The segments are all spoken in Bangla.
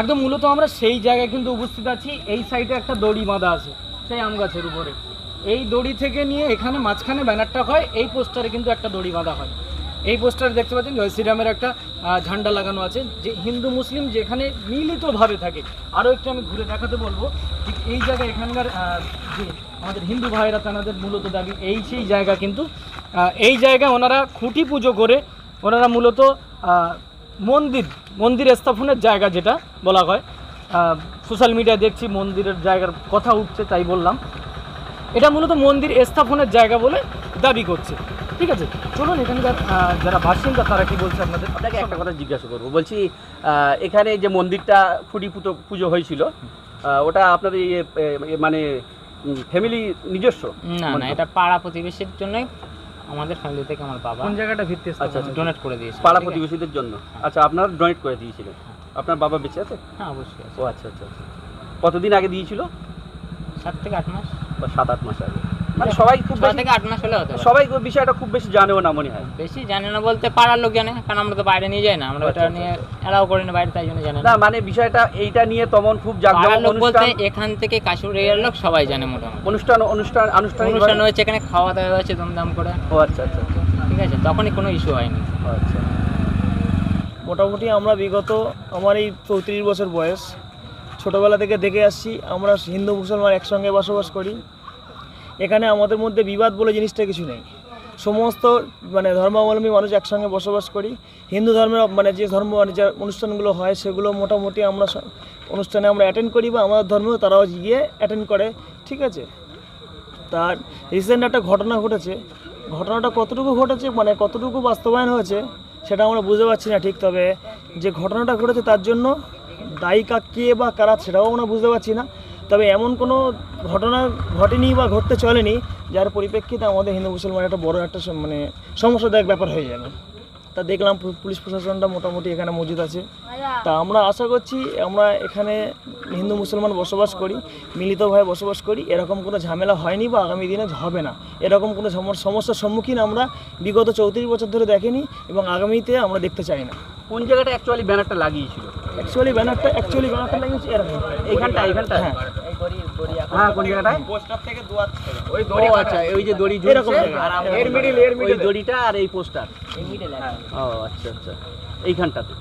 একদম মূলত আমরা সেই জায়গায় কিন্তু উপস্থিত আছি। এই সাইডে একটা দড়ি বাঁধা আছে, সেই আম গাছের উপরে। এই দড়ি থেকে নিয়ে এখানে মাঝখানে ব্যানারটা হয়, এই পোস্টারে কিন্তু একটা দড়ি বাঁধা হয়। এই পোস্টারে দেখতে পাচ্ছেন জয় শ্রীরামের একটা ঝান্ডা লাগানো আছে, যে হিন্দু মুসলিম যেখানে মিলিতভাবে থাকে। আরও একটু আমি ঘুরে দেখাতে বলব, ঠিক এই জায়গায় এখানকার যে আমাদের হিন্দু ভাইরা তাদের মূলত দাবি, এই সেই জায়গা কিন্তু এই জায়গায় ওনারা খুঁটি পুজো করে, ওনারা মূলত মন্দির মন্দির স্থাপনের জায়গা যেটা বলা হয়। সোশ্যাল মিডিয়ায় দেখছি মন্দিরের জায়গার কথা উঠছে তাই বললাম। এটা মূলত মন্দির স্থাপনের জায়গা বলে দাবি করছে। ঠিক আছে? চলুন এখানকার যারা বাসিন্দা তারা কি বলছে আপনাদের? আপনাকে একটা কথা জিজ্ঞাসা করব। বলছি এখানে যে মন্দিরটা ফুটি পুতো পুজো হয়েছিল ওটা আপনাদের ইয়ে, মানে ফ্যামিলি নিজস্ব? না না এটা পাড়া প্রতিবেশীর জন্যই আমাদের ফ্যামিলি থেকে আমার বাবা কোন জায়গাটা ভিত্তি আচ্ছা, আচ্ছা। ডোনেট করে দিয়েছে। পাড়া প্রতিবেশীদের জন্য। আচ্ছা আপনারা ডোনেট করে দিয়েছিলেন? আপনার বাবা বেঁচে আছে? হ্যাঁ অবশ্যই আছে। ও আচ্ছা আচ্ছা আচ্ছা। কতদিন আগে দিয়েছিল? সাত থেকে আট মাস। বা সাত আট মাস আগে। মানে সবাই খুব থেকে আট মাস হলে হতে সবাই ওই বিষয়টা খুব বেশি জানেও না মনে হয়। বেশি জানে না বলতে পাড়ার লোক জানে কারণ আমরা তো বাইরে নিয়ে যাই না আমরা আচ্ছা, ওটা আচ্ছা, নিয়ে এলাও করি না বাইরে তাই জন্য জানে না। মানে বিষয়টা এইটা নিয়ে তেমন খুব জাকজমক লোক বলতে এখান থেকে কাশুর লোক সবাই জানে মোটামুটি। অনুষ্ঠান অনুষ্ঠান আনুষ্ঠানিক অনুষ্ঠান হয়েছে এখানে খাওয়া দাওয়া হয়েছে ধুমধাম করে। ও আচ্ছা আচ্ছা আচ্ছা। ঠিক আছে তখনই কোনো ইস্যু হয়নি। ও আচ্ছা। মোটামুটি আমরা বিগত আমার এই চৌত্রিশ বছর বয়স। ছোটোবেলা থেকে দেখে আসছি আমরা হিন্দু মুসলমান একসঙ্গে বসবাস করি। এখানে আমাদের মধ্যে বিবাদ বলে জিনিসটা কিছু নেই। সমস্ত মানে ধর্মাবলম্বী মানুষ একসঙ্গে বসবাস করি। হিন্দু ধর্মের মানে যে ধর্ম মানে যে অনুষ্ঠানগুলো হয়, সেগুলো মোটামুটি আমরা অনুষ্ঠানে আমরা অ্যাটেন্ড করি বা আমাদের ধর্মেও তারাও গিয়ে অ্যাটেন্ড করে, ঠিক আছে? তার রিসেন্ট একটা ঘটনা ঘটেছে। ঘটনাটা কতটুকু ঘটেছে মানে কতটুকু বাস্তবায়ন হয়েছে, সেটা আমরা বুঝতে পারছি না ঠিক, তবে যে ঘটনাটা ঘটেছে তার জন্য দায়িকা কে বা কারা সেটাও আমরা বুঝতে পারছি না। তবে এমন কোনো ঘটনা ঘটেনি বা ঘটতে চলেনি যার পরিপ্রেক্ষিতে আমাদের হিন্দু মুসলমান একটা বড় একটা মানে সমস্যাদায়ক ব্যাপার হয়ে যাবে। তা দেখলাম পুলিশ প্রশাসনটা মোটামুটি এখানে মজুদ আছে। তা আমরা আশা করছি আমরা এখানে হিন্দু মুসলমান বসবাস করি মিলিতভাবে বসবাস করি, এরকম কোনো ঝামেলা হয়নি বা আগামী দিনে হবে না। এরকম কোনো সমস্যার সম্মুখীন আমরা বিগত চৌত্রিশ বছর ধরে দেখিনি এবং আগামীতে আমরা দেখতে চাই না। কোন জায়গাটা অ্যাকচুয়ালি ব্যানারটা লাগিয়েছিল? অ্যাকচুয়ালি ব্যানারটা অ্যাকচুয়ালি ব্যানারটা লাগিয়েছি এরকম। এইখানটা এইখানটা হ্যাঁ। হ্যাঁ কোন জায়গাটায় ওই দড়ি আচ্ছা ওই যে দড়ি এরকম আর এর এর middle, ওই দড়িটা আর এই পোস্টার ও আচ্ছা আচ্ছা। এইখানটাতে।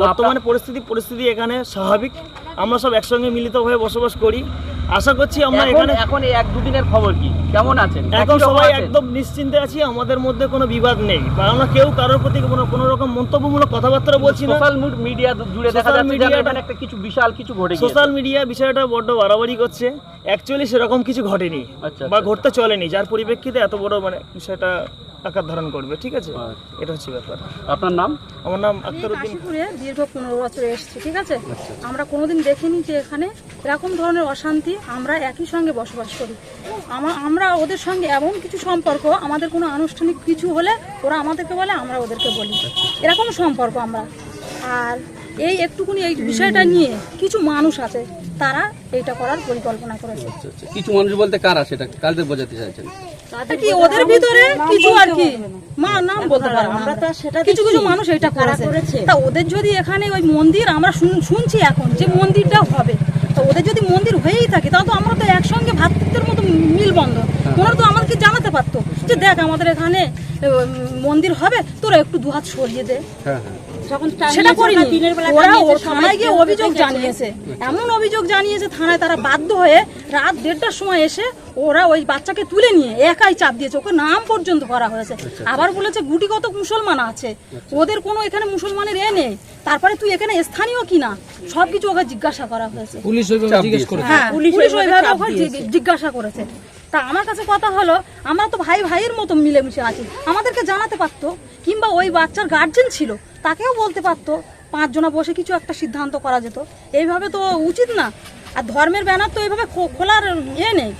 বর্তমানে পরিস্থিতি পরিস্থিতি এখানে স্বাভাবিক। আমরা সব একসঙ্গে মিলিত মিলিতভাবে বসবাস করি। আশা করছি আমরা এখানে এখন এই এক দুদিনের খবর কি? কেমন আছেন? এখন সবাই একদম নিশ্চিন্তে আছি আমাদের মধ্যে কোনো বিবাদ নেই। বা আমরা কেউ কারোর প্রতি কোনো কোনো রকম মন্তব্যমূলক কথাবার্তা বলছি না। সোশ্যাল মিডিয়া জুড়ে দেখা যাচ্ছে যে media- এখানে একটা কিছু বিশাল কিছু ঘটে সোশ্যাল মিডিয়া বিষয়টা বড্ড বাড়াবাড়ি করছে। অ্যাকচুয়ালি সেরকম কিছু ঘটেনি আচ্ছা, বা আচ্ছা। ঘটতে চলেনি যার পরিপ্রেক্ষিতে এত বড় মানে বিষয়টা আকার ধারণ করবে ঠিক আছে? আচ্ছা। এটা হচ্ছে ব্যাপার। আপনার নাম? আমার নাম আমি আক্তার উদ্দিন। কাশীপুরে দীর্ঘ পনেরো বছর এসেছি ঠিক আছে? আমরা কোনোদিন দেখিনি যে এখানে এরকম ধরনের অশান্তি আমরা একই সঙ্গে বসবাস করি। আমরা ওদের সঙ্গে এমন কিছু সম্পর্ক আমাদের কোনো আনুষ্ঠানিক কিছু হলে ওরা আমাদেরকে বলে আমরা ওদেরকে বলি। এরকম সম্পর্ক আমরা। আর এই একটুকুনি এই বিষয়টা নিয়ে কিছু মানুষ আছে তারা এইটা করার পরিকল্পনা করেছে। কিছু মানুষ বলতে কারা সেটা কালদের বোঝাতে চাইছেন? কি ওদের ভিতরে কিছু আর কি? মা নাম বলতে পারব না। আমরা। কিছু কিছু মানুষ এটা করেছে। তা ওদের যদি এখানে ওই মন্দির আমরা শুন- শুনছি এখন যে মন্দিরটা হবে তো যদি মন্দির হয়েই থাকে তাহলে তো আমরা তো একসঙ্গে ভাতৃত্বের মতো মিল বন্ধ। ওনারা তো আমাদেরকে জানাতে পারতো যে দেখ আমাদের এখানে মন্দির হবে তোরা একটু দুহাত সরিয়ে দে। হ্যাঁ হ্যাঁ। সেটা করিনি। ওরা থানায় গিয়ে অভিযোগ জানিয়েছে। এমন অভিযোগ জানিয়েছে থানায় তারা বাধ্য হয়ে রাত দেড়টার সময় এসে ওরা ওই বাচ্চাকে তুলে নিয়ে একাই চাপ দিয়েছে। ওকে নাম পর্যন্ত করা হয়েছে। আবার বলেছে গুটিগত মুসলমান আছে। ওদের কোনো এখানে মুসলমানের এ নেই। তারপরে তুই এখানে স্থানীয় কিনা? সবকিছু ওকে জিজ্ঞাসা করা হয়েছে। পুলিশ হ্যাঁ পুলিশ ওইভাবে ওকে জিজ্ঞাসা করেছে। তা আমার কাছে কথা হলো আমরা তো ভাই ভাইয়ের মতো মিলেমিশে আছি। আমাদেরকে জানাতে পারতো কিংবা ওই বাচ্চার গার্জেন ছিল তাকেও বলতে পারতো পাঁচজনা বসে কিছু একটা সিদ্ধান্ত করা যেত। এইভাবে তো উচিত না। আর ধর্মের ব্যানার তো এইভাবে খোলার ইয়ে নেই।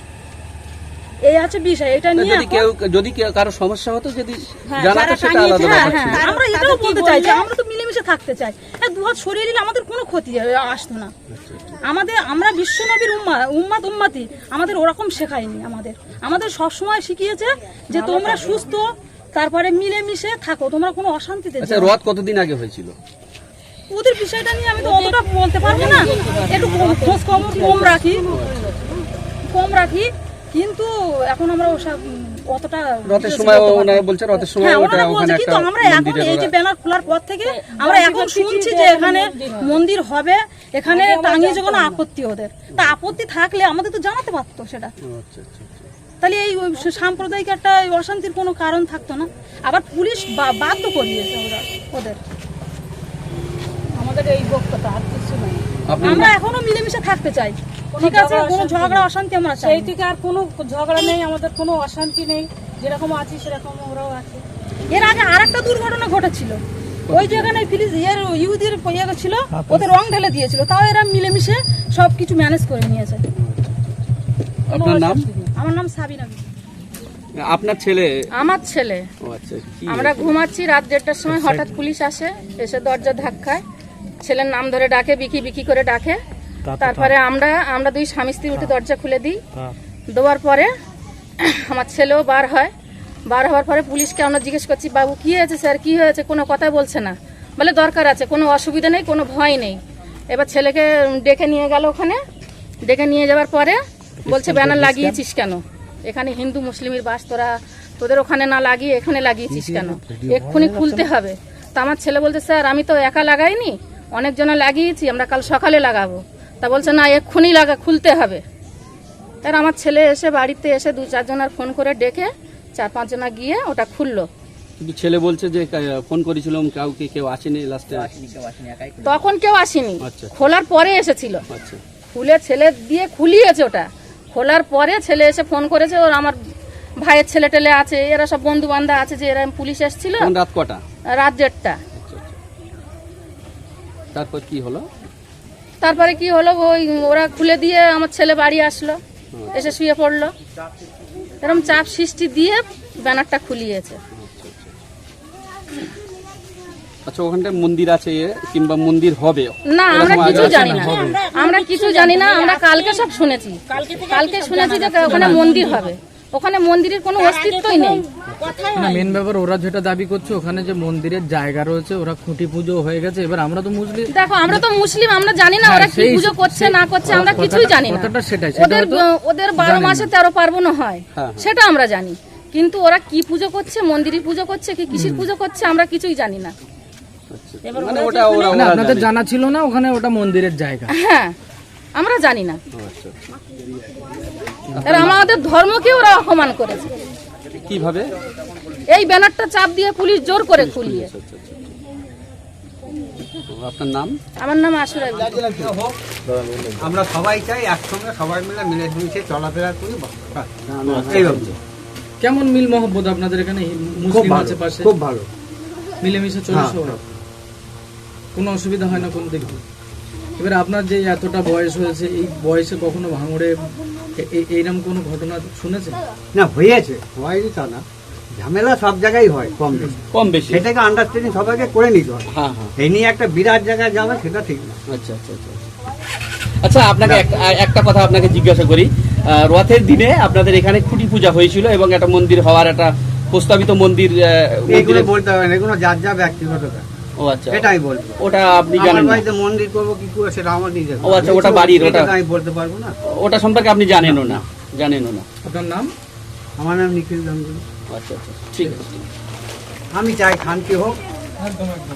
এই আছে বিষয় এটা নিয়ে যদি কেউ যদি কারও সমস্যা হতো যদি হ্যাঁ, জানাতো সেটা আলাদা হ্যাঁ, ব্যাপার ছিল। হ্যাঁ, আমরা এটাও বলতে চাইছি আমরা তো মিলেমিশে থাকতে চাই। দুহাত সরিয়ে নিলে আমাদের কোনো ক্ষতি আসতো না। আমাদের আমরা বিশ্বনবীর উম্মা উম্মাত উম্মাতি আমাদের ওরকম শেখায়নি আমাদের। আমাদের সব সময় শিখিয়েছে যে তোমরা সুস্থ তারপরে মিলেমিশে থাকো তোমরা কোনো অশান্তিতে আচ্ছা রথ কতদিন আগে হয়েছিল? ওদের বিষয়টা নিয়ে আমি তো অতটা বলতে পারব না। একটু খোঁজ কম কম রাখি। কম রাখি। কিন্তু এখন আমরা ওসব অতটা রথের সময় বলতে পারব না। ওনারা বলছে রথের সময় ওটা ওখানে একটা কিন্তু আমরা এখন এই যে ব্যানার খোলার পর থেকে আমরা এখন শুনছি যে এখানে মন্দির হবে এখানে টাঙিয়ে যে আপত্তি ওদের। তা আপত্তি থাকলে আমাদের তো জানাতে পারতো সেটা। আচ্ছা আচ্ছা। তাহলে এই সাম্প্রদায়িক একটা অশান্তির কোনো কারণ থাকতো না। আবার পুলিশ বা- বাধ্য করিয়েছে ওরা ওদের। আমাদের এই বক্তব্য আর কিছু নাই। আমরা এখনও মিলেমিশে থাকতে চাই। ঠিক আছে কোনো ঝগড়া অশান্তি আমরা সেই থেকে আর কোনো ঝগড়া নেই আমাদের কোনো অশান্তি নেই। যেরকম আছি সেরকম ওরাও আছে। এর আগে আরেকটা দুর্ঘটনা ঘটেছিল। ওই যেখানে ফিলিস ইয়ের ইউদের ইয়ে ছিল ওদের রং ঢেলে দিয়েছিল। তাও এরা মিলেমিশে সব কিছু ম্যানেজ করে নিয়েছে। আপনার নাম? আমার নাম সাবিনা আপনার ছেলে? আমার ছেলে। ও আচ্ছা কি আমরা ঘুমাচ্ছি রাত দেড়টার সময় হঠাৎ পুলিশ আসে এসে দরজা ধাক্কায়। ছেলের নাম ধরে ডাকে বিকি বিকি করে ডাকে। তারপরে আমরা আমরা দুই স্বামী স্ত্রী উঠে দরজা খুলে দিই। দেওয়ার পরে আমার ছেলেও বার হয়। বার হওয়ার পরে পুলিশকে আমরা জিজ্ঞেস করছি বাবু কি হয়েছে স্যার? কি হয়েছে? কোনো কথা বলছে না? বলে দরকার আছে কোনো অসুবিধা নেই কোনো ভয় নেই। এবার ছেলেকে ডেকে নিয়ে গেল ওখানে। ডেকে নিয়ে যাওয়ার পরে বলছে ব্যানার লাগিয়েছিস কেন? এখানে হিন্দু মুসলিমের বাস তোরা তোদের ওখানে না লাগিয়ে এখানে লাগিয়েছিস কেন? এক্ষুনি খুলতে হবে। তা আমার ছেলে বলছে স্যার আমি তো একা লাগাইনি অনেকজনা লাগিয়েছি আমরা কাল সকালে লাগাবো। তা বলছে না এক্ষুনি লাগা খুলতে হবে। তার আমার ছেলে এসে বাড়িতে এসে দু চারজনের ফোন করে ডেকে চার পাঁচজনা গিয়ে ওটা খুললো। কিন্তু ছেলে বলছে যে ফোন করেছিলাম কাউকে কেউ আসেনি লাস্টে তখন কেউ আসেনি। আচ্ছা। খোলার পরে এসেছিল। আচ্ছা। খুলে ছেলে দিয়ে খুলিয়েছে ওটা। খোলার পরে ছেলে এসে ফোন করেছে ওর আমার ভাইয়ের ছেলে টেলে আছে এরা সব বন্ধু বান্ধব আছে যে এরা পুলিশ এসেছিল রাত কটা? রাত দেড়টা। তারপর কি হলো? তারপরে কি হলো ওই ওরা খুলে দিয়ে আমার ছেলে বাড়ি আসলো এসে শুয়ে পড়ল। এরকম চাপ সৃষ্টি দিয়ে ব্যানারটা খুলিয়েছে। আচ্ছা ওখানটায় মন্দির আছে কিংবা মন্দির হবে? না আমরা কিছু জানি না? আমরা কিছু জানি না আমরা কালকে সব শুনেছি। কালকে শুনেছি যে ওখানে মন্দির হবে। ওখানে মন্দিরের কোনো অস্তিত্বই নেই। না মেন ব্যাপার ওরা যেটা দাবি করছে ওখানে যে মন্দিরের জায়গা রয়েছে ওরা খুঁটি পুজো হয়ে গেছে। এবার আমরা তো মুসলিম। দেখো আমরা তো মুসলিম আমরা জানি না ওরা কি পুজো করছে না করছে আমরা কিছুই জানি না। কথাটা সেটাই, ওদের ওদের বারো মাসে তেরো পার্বণ হয় হ্যাঁ। সেটা আমরা জানি। কিন্তু ওরা কি পুজো করছে মন্দিরের পুজো করছে কি কিসির পুজো করছে আমরা কিছুই জানি না। মানে মানে আপনাদের জানা। ছিল না ওখানে ওটা মন্দিরের জায়গা। হ্যাঁ আমরা জানি না। আচ্ছা, আমাদের ধর্মকে ওরা অপমান করেছে। কীভাবে? এই ব্যানারটা চাপ দিয়ে পুলিশ জোর করে খুলিয়ে। ও, আপনার নাম? আমার নাম আমরা সবাই চাই একসঙ্গে সবাই মিলে মিলে মিশে চলাফেরা করি কেমন মিল মহব্বত আপনাদের এখানে? মুসলিম আছে পাশে খুব ভালো। মিলেমিশে চলে হ্যাঁ, সবাই কোনো অসুবিধা হয় না কোন দিক এবার আপনার যে এতটা বয়স হয়েছে এই বয়সে কখনো ভাঙড়ে এইরকম কোনো ঘটনা শুনেছেন? না হয়েছে। হয়নি তা না। ঝামেলা সব জায়গায় হয় কম বেশি। কম বেশি। সেটাকে আন্ডারস্ট্যান্ডিং সবাইকে করে নিতে হয়। হ্যাঁ হ্যাঁ। এই নিয়ে একটা বিরাট জায়গায় যাবে সেটা ঠিক না। আচ্ছা আচ্ছা আচ্ছা আচ্ছা। আপনাকে একটা কথা আপনাকে জিজ্ঞাসা করি। আহ, রথের দিনে আপনাদের এখানে খুঁটি পূজা হয়েছিল এবং একটা মন্দির হওয়ার একটা প্রস্তাবিত মন্দির আহ, বলতে হবে না এগুলো যার যা ব্যক্তিগত। ও আচ্ছা। এটা আমি বলব। ওটা আপনি জানেন বাড়িতে মন্দির করব কি করে সেটা আমার নিজের ও আচ্ছা, ওটা বাড়ির, ওটা- আমি বলতে পারব না। ওটা সম্পর্কে আপনি জানেনও না জানেনও না। আপনার নাম? আমার নাম নিখিল গাঙ্গুলি। আচ্ছা আচ্ছা ঠিক আছে। আমি চাই শান্তি হোক।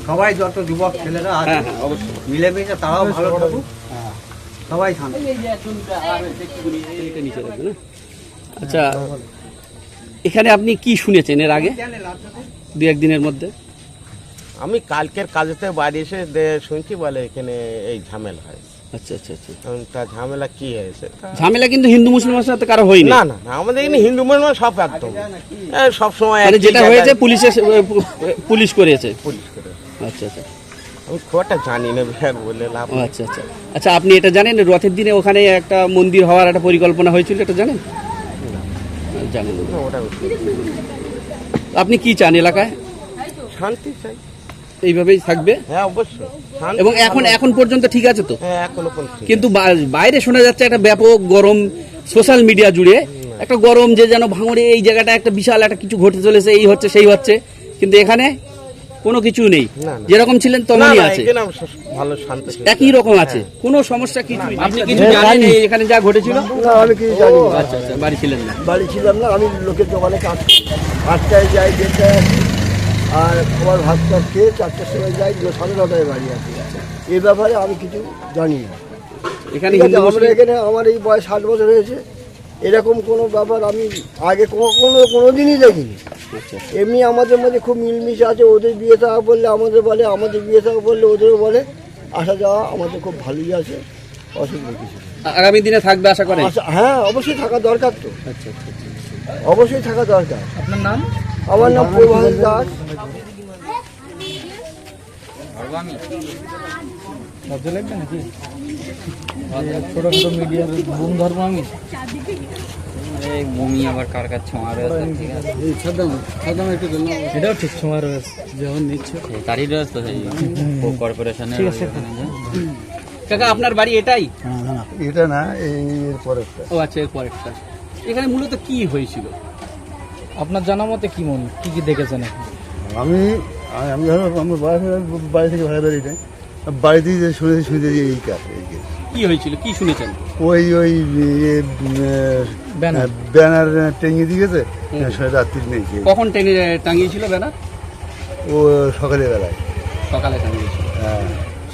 সবাই যত যুবক ছেলেরা আছে হ্যাঁ হ্যাঁ অবশ্যই। মিলেমিশে তারাও ভালো থাকুক। সবাই শান্তি। এটা নিচে রাখবেন, হ্যাঁ? আচ্ছা এখানে আপনি কি শুনেছেন এর আগে? দু একদিনের মধ্যে? আমি কালকের কাজেতে বাড়ি এসে শুনছি বলে এখানে এই ঝামেলা হয়। আচ্ছা আচ্ছা আচ্ছা। তা ঝামেলা কি হয়েছে? ঝামেলা কিন্তু হিন্দু মুসলমানের সাথে কারও হয়নি। না না না, আমাদের এখানে হিন্দু মুসলমান সব একদম। সব সময় মানে যেটা হয়েছে পুলিশে পুলিশ করেছে। পুলিশ করে। আচ্ছা আচ্ছা। আমি খুব একটা জানি না বিহার বলে লাভ আচ্ছা আচ্ছা। আচ্ছা আপনি এটা জানেন? রথের দিনে ওখানে একটা মন্দির হওয়ার একটা পরিকল্পনা হয়েছিল এটা জানেন? জানেন আপনি কি চান এলাকায়? শান্তি চাই। এইভাবেই থাকবে? হ্যাঁ অবশ্যই। এবং এখন এখন পর্যন্ত ঠিক আছে তো? হ্যাঁ এখনও পর্যন্ত কিন্তু বাইরে শোনা যাচ্ছে একটা ব্যাপক গরম সোশ্যাল মিডিয়া জুড়ে। একটা গরম যে যেন ভাঙড়ে এই জায়গাটা একটা বিশাল একটা কিছু ঘটে চলেছে এই হচ্ছে সেই হচ্ছে। কিন্তু এখানে কোনো কিছু নেই। যেরকম ছিলেন না, তেমনই আছে। ভালো শান্ত একই রকম আছে। কোনো সমস্যা কিছু আপনি কিছু জানেন এখানে যা ঘটেছিল? না আমি কিছু জানি না। আচ্ছা আচ্ছা বাড়ি ছিলেন না। বাড়ি ছিলাম না আমি লোকের দোকানে কাজ আটটায় যাই দেড়টায় আর আমার ভাত টাত খেয়ে চারটার সময় যাই সাড়ে নটায় বাড়ি আসি। এ ব্যাপারে আমি কিছু জানি না। এখানে আছে, আমরা এখানে আমার এই বয়স ষাট বছর হয়েছে। এরকম কোনো ব্যাপার আমি আগে কখনো কোনো দিনই দেখিনি এমনি আমাদের মধ্যে খুব মিলমিশ আছে ওদের বিয়ে থাকা বললে আমাদের বলে আমাদের বিয়ে থাকা বললে ওদেরও বলে। আসা যাওয়া আমাদের খুব ভালোই আছে অসুবিধা কিছু। আগামী দিনে থাকবে আশা করেন? আচ্ছা, হ্যাঁ অবশ্যই থাকা দরকার তো। আচ্ছা। অবশ্যই থাকা দরকার। আপনার নাম? আমার নাম প্রভাস দাস। লজ্জা লাগবে নাকি? ছোট ছোট মিডিয়ার বুম ধর্ম আমি। বমি আবার কার কাছে ছোঁয়া রয়েছে? ঠিক আছে। এটাও ঠিক সময় রয়েছে। যেমন নিচ্ছে। তারই রয়েছে তো সেই কর্পোরেশনের কাকা আপনার বাড়ি এটাই? এটা না এই পরেরটা। ও আচ্ছা এর পরেরটা। এখানে মূলত কি হয়েছিল? আপনার জানা মতে কি মন? কি কি দেখেছেন এখন? আমি আমি ধরো আমার বাড়ি বাড়ি থেকে ভাড়া বেরিয়ে যাই বাড়িতে যে শুনেছি শুনেছি যে এই কাজ এই কাজ। কি হয়েছিল? কি শুনেছেন? ওই ওই ইয়ে, ব্যানার। ব্যানার টেঙে দিয়েছে রাত্রি নেই। কেউ। কখন টেনে টাঙিয়েছিল ব্যানার? ও সকালে বেলায়। সকালে টাঙিয়েছিল। হ্যাঁ।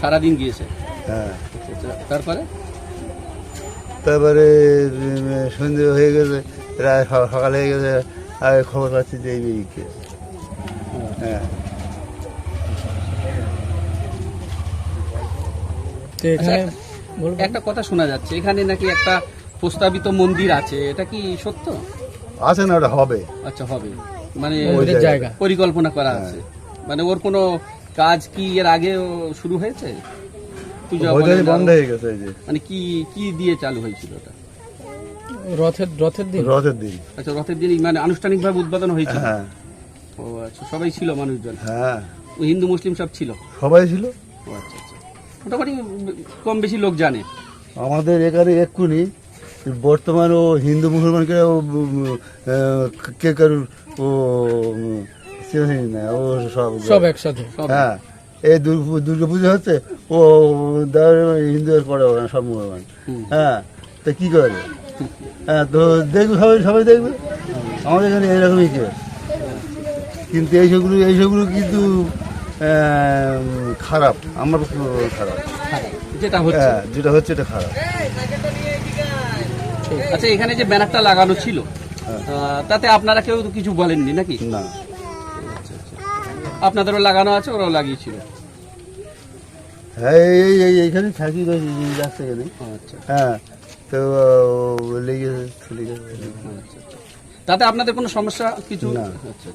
সারাদিন গিয়েছে? হ্যাঁ। আচ্ছা, তারপরে? তারপরে উম, সন্ধে হয়ে গেছে রায় সকালে হয়ে গেছে খবর পাচ্ছি যে এই কেস। হ্যাঁ। আচ্ছা, একটা কথা শোনা যাচ্ছে এখানে নাকি একটা প্রস্তাবিত মন্দির আছে এটা কি সত্য? আছে না ওটা হবে। আচ্ছা হবে। মানে জায়গা। পরিকল্পনা করা আছে। মানে ওর কোনো কাজ কি এর আগে শুরু হয়েছে? পূজা বন্ধ হয়ে গেছে মানে কি কি দিয়ে চালু হয়েছিল ওটা? রথের রথের দিন? রথের দিন। আচ্ছা রথের দিন মানে আনুষ্ঠানিকভাবে উদ্বোধন হয়েছিল? হ্যাঁ। ও আচ্ছা সবাই ছিল মানুষজন? হ্যাঁ। ও হিন্দু মুসলিম সব ছিল? সবাই ছিল। ও আচ্ছা আচ্ছা। মোটামুটি কম বেশি লোক জানে? আমাদের এখানে এক্ষুনি বর্তমান ও হিন্দু মুসলমানকে ও কে কারুর ও না ও সব সব একসাথে? হ্যাঁ। এই দুর্গা দুর্গা পুজো হচ্ছে ও হিন্দু এর করে সব মুসলমান। হ্যাঁ। তা কি করে? তো দেখবে সবাই সবাই দেখবে। আমাদের এখানে এরকমই কেস। কিন্তু এইসবগুলো এইসবগুলো কিন্তু খারাপ। আমার খারাপ। যেটা হচ্ছে। হ্যাঁ যেটা হচ্ছে এটা খারাপ। আচ্ছা এখানে যে ব্যানারটা লাগানো ছিল হ্যাঁ। তাতে আপনারা কেউ তো কিছু বলেননি নাকি? না। আপনাদেরও লাগানো আছে ওরাও লাগিয়েছিল। হ্যাঁ এই এই- এই এইখানে থাকি এই আচ্ছা। হ্যাঁ তো লেগে চলে তাতে আপনাদের কোনো সমস্যা কিছু না। আচ্ছা আচ্ছা